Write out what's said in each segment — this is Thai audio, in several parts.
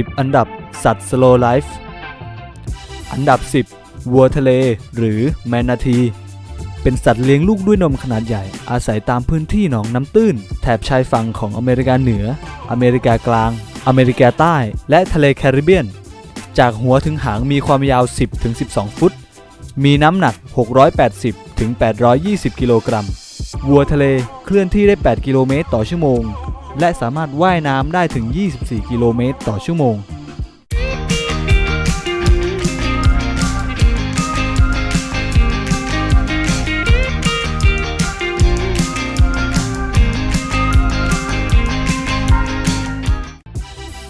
10 อันดับสัตว์ slow life อันดับ 10 วัวทะเล หรือแมนนาที เป็นสัตว์เลี้ยงลูกด้วยนมขนาดใหญ่ อาศัยตามพื้นที่หนองน้ำตื้น แถบชายฝั่งของอเมริกาเหนือ อเมริกากลาง อเมริกาใต้ และทะเลแคริบเบียน จากหัวถึงหางมีความยาว 10-12 ฟุต มีน้ำหนัก 680-820 กิโลกรัม วัวทะเลเคลื่อนที่ได้ 8 กิโลเมตรต่อชั่วโมง และสามารถว่ายน้ำได้ถึง 24 กิโลเมตรต่อชั่วโมง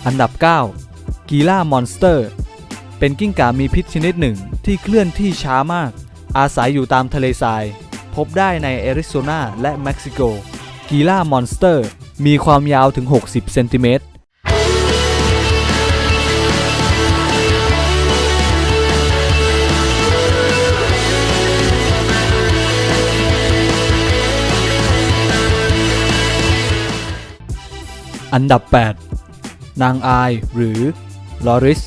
อันดับ 9 กีล่ามอนสเตอร์ เป็นกิ้งก่ามีพิษชนิดหนึ่งที่เคลื่อนที่ช้ามาก อาศัยอยู่ตามทะเลทราย พบได้ในแอริโซนาและเม็กซิโก กีล่ามอนสเตอร์ มีความยาวถึง 60 เซนติเมตร อันดับ 8 นางอายหรือลอริส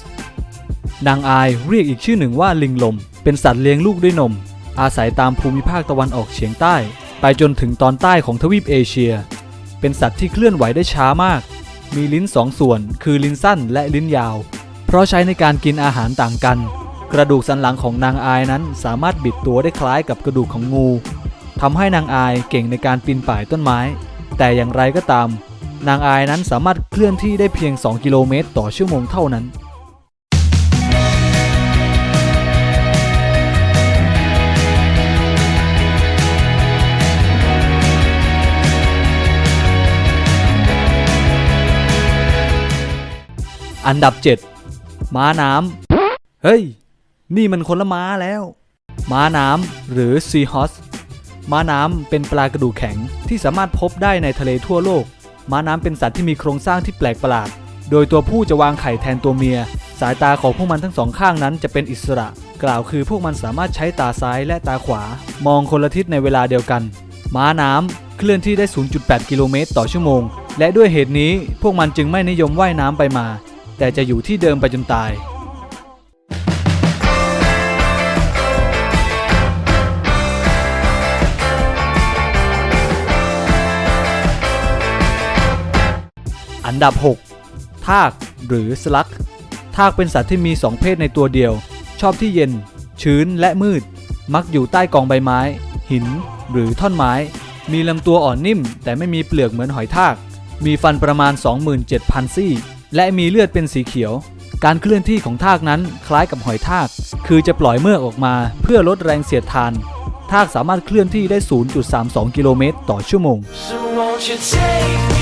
นางอายเรียกอีกชื่อหนึ่งว่าลิงลม เป็นสัตว์เลี้ยงลูกด้วยนม อาศัยตามภูมิภาคตะวันออกเฉียงใต้ ไปจนถึงตอนใต้ของทวีปเอเชีย เป็นสัตว์ที่เคลื่อนไหวได้ช้ามาก มีลิ้นสองส่วน คือลิ้นสั้นและลิ้นยาว เพราะใช้ในการกินอาหารต่างกัน กระดูกสันหลังของนางอายนั้นสามารถบิดตัวได้คล้ายกับกระดูกของงูทำให้นางอายเก่งในการปีนป่ายต้นไม้ แต่อย่างไรก็ตาม นางอายนั้นสามารถเคลื่อนที่ได้เพียง 2 กิโลเมตร ต่อชั่วโมงเท่านั้น อันดับ 7 ม้าน้ำ เฮ้ย นี่มันคนละม้าแล้ว ม้าน้ำหรือ Seahorse ม้าน้ำเป็นปลากระดูกแข็งที่สามารถพบได้ในทะเลทั่วโลก ม้าน้ำเป็นสัตว์ที่มีโครงสร้างที่แปลกประหลาด โดยตัวผู้จะวางไข่แทนตัวเมีย สายตาของพวกมันทั้งสองข้างนั้นจะเป็นอิสระ กล่าวคือพวกมันสามารถใช้ตาซ้ายและตาขวา มองคนละทิศในเวลาเดียวกัน ม้าน้ำเคลื่อนที่ได้ 0.8 กิโลเมตรต่อชั่วโมง และด้วยเหตุนี้พวกมันจึงไม่นิยมว่ายน้ำไปมา แต่จะอยู่ที่เดิมไปจนตาย อันดับ 6 ทากหรือสลัก ทากเป็นสัตว์ที่มี2เพศในตัวเดียว ชอบที่เย็น ชื้นและมืด มักอยู่ใต้กองใบไม้ หิน หรือท่อนไม้ มีลำตัวอ่อนนิ่ม แต่ไม่มีเปลือกเหมือนหอยทาก มีฟันประมาณ 27,000 ซี่ และมีเลือดเป็นสีเขียว การเคลื่อนที่ของทากนั้นคล้ายกับหอยทาก คือจะปล่อยเมือกออกมาเพื่อลดแรงเสียดทาน ทากสามารถเคลื่อนที่ได้ 0.32 กิโลเมตรต่อชั่วโมง So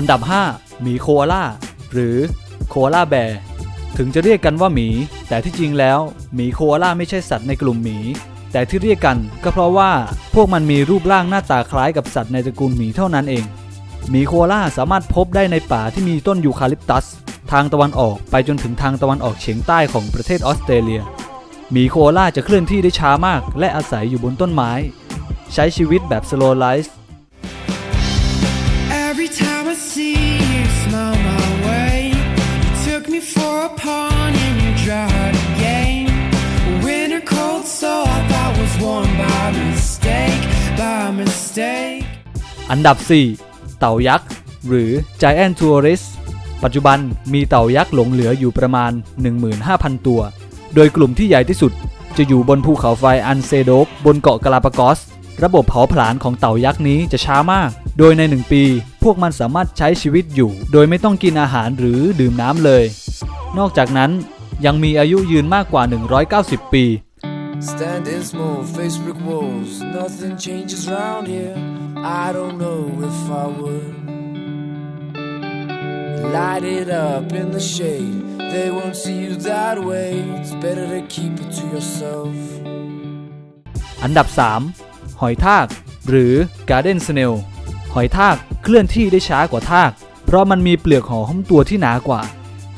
อันดับ 5 หมีโคอาล่าหรือโคอาล่าแบร์ถึงจะเรียกกันว่าหมี แต่ที่จริงแล้วหมีโคอาล่าไม่ใช่สัตว์ในกลุ่มหมี แต่ที่เรียกกันก็เพราะว่าพวกมันมีรูปร่างหน้าตาคล้ายกับสัตว์ในตระกูลหมีเท่านั้นเองหมีโคอาล่าสามารถพบได้ในป่าที่มีต้นยูคาลิปตัส ทางตะวันออกไปจนถึงทางตะวันออกเฉียงใต้ของประเทศออสเตรเลียหมีโคอาล่าจะเคลื่อนที่ได้ช้ามาก และอาศัยอยู่บนต้นไม้ ใช้ชีวิตแบบ slow life Every see you smile my way, you took me for a pawn in your dry game. Winter cold, so I thought was warm by mistake, by mistake. อันดับ 4 เต่ายักษ์ หรือ Giant Tourist ปัจจุบันมีเต่ายักษ์หลงเหลืออยู่ประมาณ 15,000 ตัว โดยกลุ่มที่ใหญ่ที่สุดจะอยู่บนภูเขาไฟอันเซโดกบนเกาะกาลาปากอส ระบบเผาผลาญของเต่ายักษ์นี้จะช้ามาก โดยใน 1 ปี พวกมันสามารถใช้ชีวิตอยู่ โดยไม่ต้องกินอาหารหรือดื่มน้ำเลย นอกจากนั้นยังมีอายุยืนมากกว่า 190 ปี Standing small, face brick walls. Nothing changes round here. I don't know if I would. Light it up in the shade. They won't see you that way. It's better to keep it to yourself. อันดับ 3 หอยทาก หรือ Garden Snail ห อยทากเคลื่อนที่ได้ช้ากว่าทาก เพราะมันมีเปลือกห่อหุ้มตัวที่หนากว่า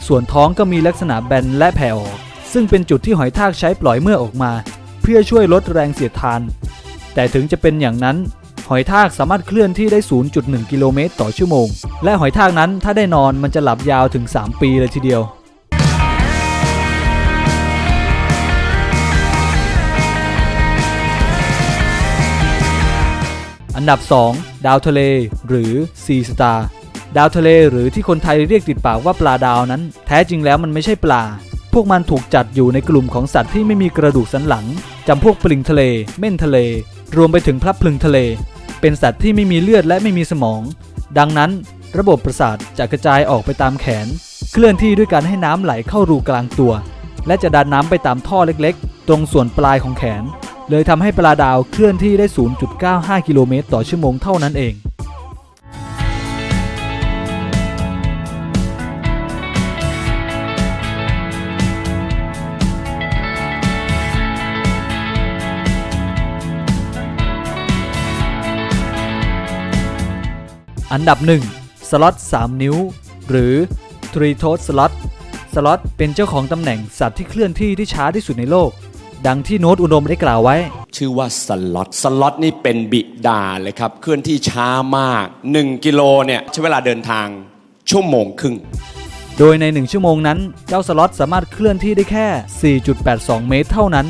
ส่วนท้องก็มีลักษณะแบนและแผ่ออก ซึ่งเป็นจุดที่หอยทากใช้ปล่อยเมื่อออกมา เพื่อช่วยลดแรงเสียดทาน แต่ถึงจะเป็นอย่างนั้น หอยทากสามารถเคลื่อนที่ได้ 0.1 กิโลเมตรต่อชั่วโมง และหอยทากนั้นถ้าได้นอนมันจะหลับยาวถึง 3 ปีเลยทีเดียวอันดับ 2 ดาวทะเล หรือซีสตาร์ดาวทะเลหรือที่คนไทยเรียกติดปากว่าปลาดาวนั้น แท้จริงแล้วมันไม่ใช่ปลา พวกมันถูกจัดอยู่ในกลุ่มของสัตว์ที่ไม่มีกระดูกสันหลังจำพวกปลิงทะเล เม่นทะเล รวมไปถึงพลับพลึงทะเล เป็นสัตว์ที่ไม่มีเลือดและไม่มีสมอง ดังนั้นระบบประสาทจะกระจายออกไปตามแขน เคลื่อนที่ด้วยการให้น้ำไหลเข้ารูกลางตัว และจะดันน้ำไปตามท่อเล็กๆ ตรงส่วนปลายของแขน เลยทำให้ปลาดาวเคลื่อนที่ได้ 0.95 กิโลเมตรต่อชั่วโมงเท่านั้นเองอันดับ 1 สล็อต 3 นิ้ว หรือ t r e e Toed Slot สล็อตเป็นเจ้าของตำแหน่งสัตว์ที่เคลื่อนที่ที่ช้าที่สุดในโลก ดังที่โน้ตอุดมได้กล่าวไว้ ชื่อว่าสล็อต สล็อตนี่เป็นบิดาเลยครับ เคลื่อนที่ช้ามาก 1 กิโลเนี่ยใช้เวลาเดินทางชั่วโมงครึ่ง โดยใน 1 ชั่วโมงนั้น เจ้าสล็อตสามารถเคลื่อนที่ได้แค่ 4.82 เมตรเท่านั้น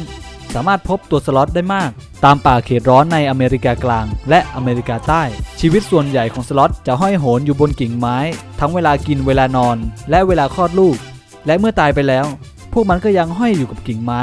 สามารถพบตัวสล็อตได้มาก ตามป่าเขตร้อนในอเมริกากลาง และอเมริกาใต้ ชีวิตส่วนใหญ่ของสล็อตจะห้อยโหนอยู่บนกิ่งไม้ ทั้งเวลากินเวลานอน และเวลาคลอดลูก และเมื่อตายไปแล้ว พวกมันก็ยังห้อยอยู่กับกิ่งไม้